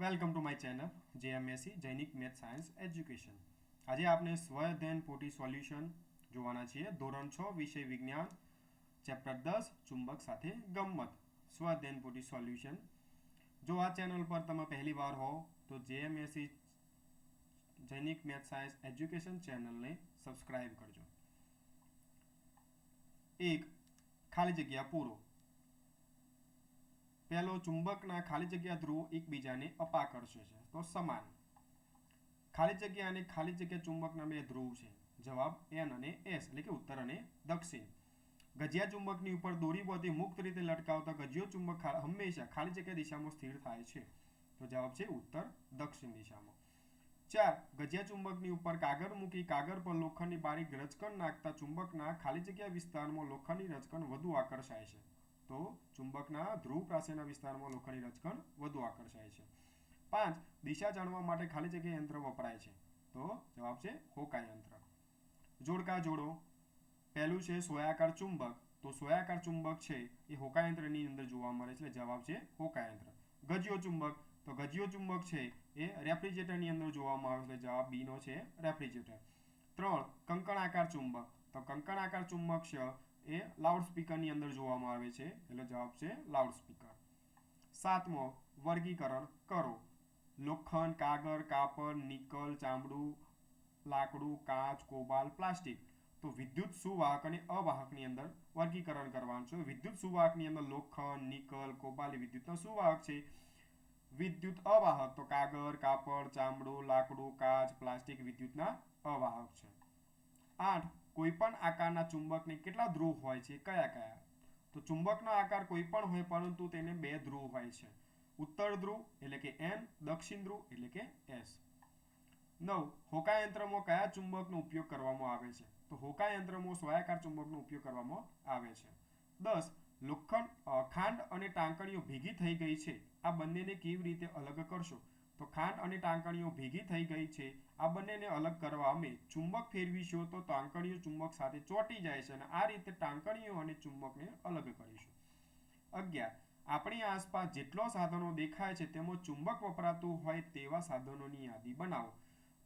Welcome to my channel JMSC Jainik math science education આજે આપણે સ્વઅધ્યયન potty solution જોવાના છીએ. ધોરણ છ, વિષય વિજ્ઞાન, ચેપ્ટર દસ, ચુંબક સાથે ગમ્મત. સ્વઅધ્યયન પોટી સોલ્યુશન. જો આ ચેનલ પર તમે પહેલી વાર હો, તો JMSC Jainik math science education ચેનલને સબસ્ક્રાઇબ કરજો. એક, ખાલી જગ્યા પૂરો. પહેલો ચુંબકના ખાલી જગ્યા ધ્રુવ એકબીજાને અપાકર્ષે છે. તો સમાન. ખાલી જગ્યા અને ખાલી જગ્યા ચુંબકના બે ધ્રુવ છે. જવાબ એન અને એસ, એટલે કે ઉત્તર અને દક્ષિણ. ગજિયા ચુંબકની ઉપર દોરી બોધી મુક્ત રીતે લટકાવતા ગજિયો ચુંબક હંમેશા ખાલી જગ્યા દિશામાં સ્થિર થાય છે. તો જવાબ છે ઉત્તર દક્ષિણ દિશામાં. ચાર, ગજિયા ચુંબકની ઉપર કાગળ મૂકી કાગળ પર લોખંડની બારીક રજકણ નાખતા ચુંબકના ખાલી જગ્યા વિસ્તારમાં લોખંડની રજકણ વધુ આકર્ષાય છે. તો ચુંબકના ધ્રુવ પાસેના વિસ્તારમાં લોખંડની રચકણ વધુ આકર્ષાય છે. પાંચ, દિશા જાણવા માટે ખાલી જગ્યા યંત્ર વપરાય છે. તો જવાબ છે હોકા યંત્ર. જોડકા જોડો. પહેલું છે સોયાકાર ચુંબક. તો સોયાકાર ચુંબક છે એ હોકા યંત્રની અંદર જોવા મળે છે જવાબ છે હોકા યંત્ર. ગજિયો ચુંબક. તો ગજિયો ચુંબક છે એ રેફ્રિજરેટરની અંદર જોવામાં આવે છે જવાબ બી નો છે રેફ્રિજરેટર. ત્રણ, કંકણાકાર ચુંબક. તો કંકણાકાર ચુંબક છે એ લાઉડ અંદર જોવામાં આવે છે. એટલે જવાબ છે લાઉડ સાતમો, વર્ગીકરણ કરો. લોખંડ, કાગળ, કાપડ, નિકલ, ચામડું, લાકડું, કાચ, કોબાલ, પ્લાસ્ટિક. તો વિદ્યુત સુવાહક અને અવાહકની અંદર વર્ગીકરણ કરવાનું છે. વિદ્યુત સુવાહકની અંદર લોખંડ, નિકલ, કોબાલ વિદ્યુતનો સુવાહક છે. વિદ્યુત અવાહક તો કાગળ, કાપડ, ચામડું, લાકડું, કાચ, પ્લાસ્ટિક વિદ્યુતના અવાહક છે. આઠ કોઈપણ આકારના ચુંબકને કેટલા ધ્રુવ હોય છે? કયા કયા? તો ચુંબકનો આકાર કોઈ પણ હોય, પરંતુ તેને બે ધ્રુવ હોય છે. ઉત્તર ધ્રુવ એટલે કે એન દક્ષિણ ધ્રુવ એટલે કે એસ નવ. હોકા યંત્રમાં કયા ચુંબકનો ઉપયોગ કરવામાં આવે છે? તો હોકા યંત્રમાં સ્વાયાકાર ચુંબકનો ઉપયોગ કરવામાં આવે છે. દસ. લોખંડ ખાંડ અને ટાંકણીઓ ભેગી થઈ ગઈ છે. આ બંનેને કેવી રીતે અલગ કરશો? તો ખાંડ અને ટાંકણીઓ ભેગી થઈ ગઈ છે. આ બંનેને અલગ કરવા અમે ચુંબક ફેરવીશું તો ટાંકણીઓ ચુંબક સાથે ચોંટી જાય છે અને આ રીતે ટાંકણીઓ અને ચુંબકને અલગ કરીશું. અગિયાર. આપણી આસપાસ જેટલો સાધનો દેખાય છે તેમાં ચુંબક વપરાતું હોય તેવા સાધનોની યાદી બનાવો.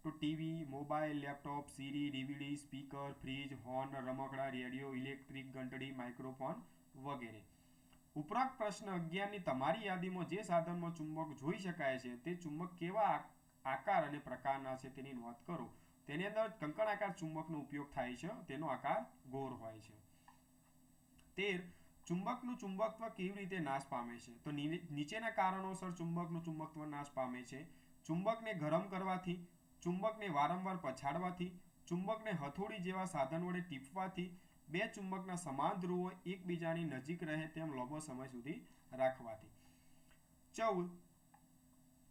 તો TV, mobile, laptop CD DVD, speaker, fridge, horn, રમકડા, રેડિયો, ઇલેક્ટ્રિક ઘંટડી, માઇક્રોફોન વગેરે. ઉપરોક્ત પ્રશ્ન અગિયારની, તમારી યાદીમાં જે સાધનમાં ચુંબક જોઈ શકાય છે, તે ચુંબક કેવા આકાર અને પ્રકારના છે તેની નોંધ કરો. તેની અંદર કંકણ આકાર ચુંબકનો ઉપયોગ થાય છે, તેનો આકાર ગોળ હોય છે. તેર, ચુંબકનું ચુંબકત્વ કેવી રીતે નાશ પામે છે? તો નીચેના કારણોસર ચુંબકનું ચુંબકત્વ નાશ પામે છે. ચુંબકને ગરમ કરવાથી, ચુંબકને વારંવાર પછાડવાથી, ચુંબકને હથોડી જેવા સાધન વડે ટીપવાથી બે ચુંબકના સમાન ધ્રુવો એકબીજાની નજીક રહે તેમ લાંબો સમય સુધી રાખવાથી. ચૌદ,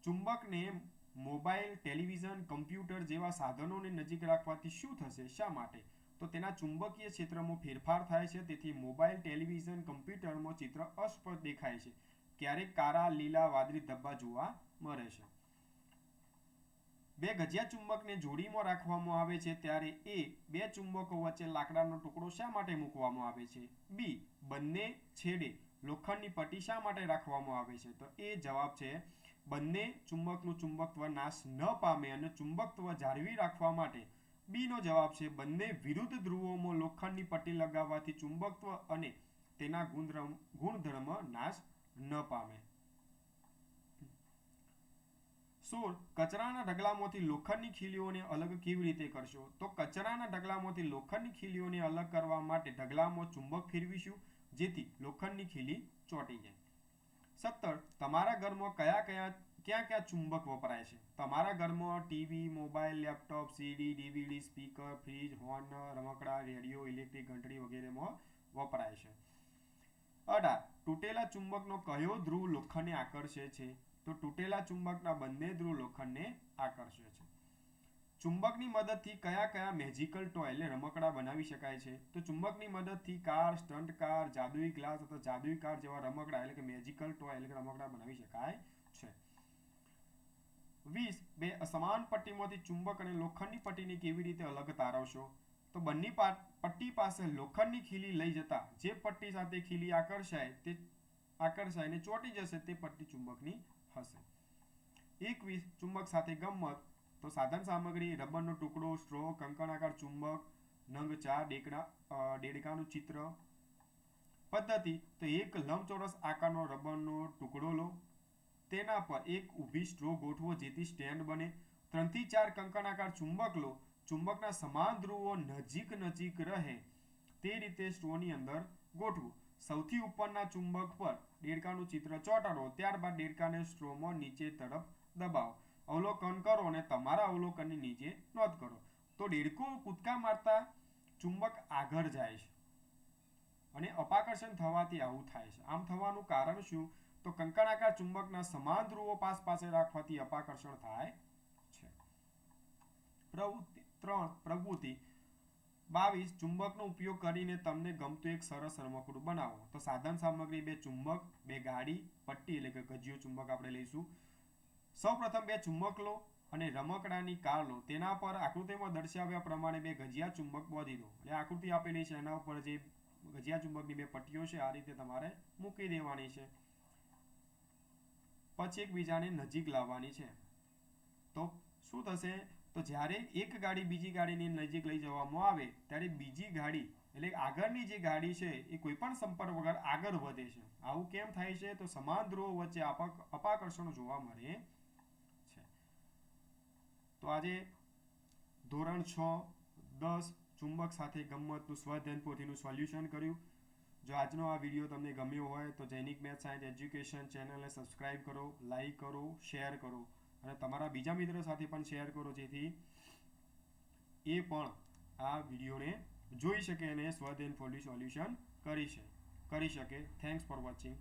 ચુંબકને મોબાઈલ, ટેલિવિઝન, કમ્પ્યુટર જેવા સાધનોને નજીક રાખવાથી શું થશે? શા માટે? તો તેના ચુંબકીય ક્ષેત્રમાં ફેરફાર થાય છે, તેથી મોબાઈલ, ટેલિવિઝન, કમ્પ્યુટરમાં ચિત્ર અસ્પષ્ટ દેખાય છે. ક્યારેક કાળા, લીલા, વાદળી ધબ્બા જોવા મળે છે. બે ગજિયા ચુંબકને જોડીમાં રાખવામાં આવે છે ત્યારે એ બે ચુંબકો વચ્ચે લાકડાનો ટુકડો શા માટે મૂકવામાં આવે છે? બી, બંને છેડે લોખંડની પટ્ટી શા માટે રાખવામાં આવે છે? તો એ જવાબ છે, બંને ચુંબકનું ચુંબકત્વ નાશ ન પામે અને ચુંબકત્વ જાળવી રાખવા માટે. બી નો જવાબ છે, બંને વિરુદ્ધ ધ્રુવોમાં લોખંડની પટ્ટી લગાવવાથી ચુંબકત્વ અને તેના ગુણધર્મ ગુણધર્મ નાશ ન પામે. સોળ, કચરાના ઢગલામાંથી લોખંડની ખીલીઓને અલગ કેવી રીતે કરશો? તો કચરાના ઢગલામાંથી લોખંડની ખીલીઓને અલગ કરવા માટે ઢગલામાં ચુંબક ફેરવીશું, જેથી લોખંડની ખીલી ચોંટી જાય. સત્તર, તમારા ઘરમાં કયા કયા, ક્યાં ક્યાં ચુંબક વપરાય છે? તમારા ઘરમાં TV, mobile, laptop, CD, DVD, speaker, fridge, horn, રમકડા, રેડિયો, ઇલેક્ટ્રિક ઘંટડી વગેરેમાં વપરાય છે. અઢાર, તૂટેલા ચુંબકનો કયો ધ્રુવ લોખંડને આકર્ષે છે? તો તૂટેલા ચુંબકના બંને ધ્રુવ લોખંડને આકર્ષે છે. ચુંબકની મદદથી કયા કયા મેજિકલ ટોય એટલે રમકડા બનાવી શકાય છે? તો ચુંબકની મદદથી કાર સ્ટન્ટ કાર જાદુઈ ગ્લાસ અથવા જાદુઈ કાર જેવા રમકડા એટલે કે મેજિકલ ટોય એટલે કે રમકડા બનાવી શકાય છે. વીસ, બે સમાન પટ્ટીમાંથી ચુંબક અને લોખંડની પટ્ટીને કેવી રીતે અલગ તારવશો? તો બંને પટ્ટી પાસે લોખંડની ખીલી લઈ જતા જે પટ્ટી સાથે ખીલી આકર્ષાય તે આકર્ષાય અને ચોંટી જશે તે પટ્ટી ચુંબકની હશે. એકવીસ ચુંબક સાથે ગમ્મત, તો સાધન સામગ્રી, રબરનો ટુકડો, સ્ટ્રો, કંકણાકાર ચુંબક, નંગ ચા, ડેકડા ડેડકાનું ચિત્ર. પદ્ધતિ, તો એક લંબચોરસ આકારનો રબરનો ટુકડો લો. તેના પર એક ઊભી સ્ટ્રો ગોઠવો, જેથી સ્ટેન્ડ બને. ત્રણથી ચાર કંકણાકાર ચુંબક લો. ચુંબકના સમાન ધ્રુવો નજીક નજીક રહે. તે રીતે સ્ટ્રોની અંદર ગોઠવો. સૌથી ઉપરના ચુંબક પર દેડકાનું ચિત્ર ચોંટાડો, ત્યારબાદ દેડકાને સ્ટ્રોમાં નીચે તરફ દબાવો. અવલોકન કરો અને તમારા અવલોકનની નીચે નોંધ કરો. તો દેડકો કૂદકા મારતા ચુંબક આગળ જાય છે અને અપાકર્ષણ થવાથી આવું થાય છે. આમ થવાનું કારણ શું? તો કંકણાકાર ચુંબકના સમાન ધ્રુવો પાસ પાસે રાખવાથી અપાકર્ષણ થાય છે. પ્રવૃત્તિ ત્રણ પ્રવૃત્તિ બાવીસ, ચુંબકનો ઉપયોગ કરીને તમને ગમતું એક સરસ રમકડું બનાવો. તો સાધન સામગ્રી બે ચુંબક, બે ગાડી, પટ્ટી એટલે કે ગજિયો ચુંબક આપણે લઈશું. સૌપ્રથમ બે ચુંબક લો અને રમકડાની કાર લો. તેના પર આકૃતિમાં દર્શાવ્યા પ્રમાણે બે ગજિયા ચુંબક બોધી દો. એટલે આકૃતિ આપેલી છે, એના ઉપર જે ગજિયા ચુંબકની બે પટ્ટીઓ છે, આ રીતે તમારે મૂકી દેવાની છે. પછી એકબીજાને નજીક લાવવાની છે. તો શું થશે? તો જ્યારે એક ગાડી બીજી ગાડીની નજીક લઈ જવામાં આવે, ત્યારે બીજી ગાડી એટલે આગળની જે ગાડી છે, એ કોઈ પણ સંપર્ક વગર આગળ વધે છે. આવું કેમ થાય છે? તો સમાન ધ્રુવો વચ્ચે અપાકર્ષણ જોવા મળે છે. તો આજે ધોરણ છ, દસ ચુંબક સાથે ગમ્મતનું સ્વધ્યન પોથીનું સોલ્યુશન કર્યું. જો આજનો આ વીડિયો તમને ગમ્યો હોય, તો જૈનિક મેથ સાયન્સ એજ્યુકેશન ચેનલને સબસ્ક્રાઇબ કરો, લાઈક કરો, શેર કરો. અને તમારા બીજા મિત્રો સાથે પણ શેર કરો જેથી એ પણ આ વિડીયોને જોઈ શકે અને સ્વધ્યન ફોલ્ડી સોલ્યુશન કરી શકે કરી શકે. Thanks for watching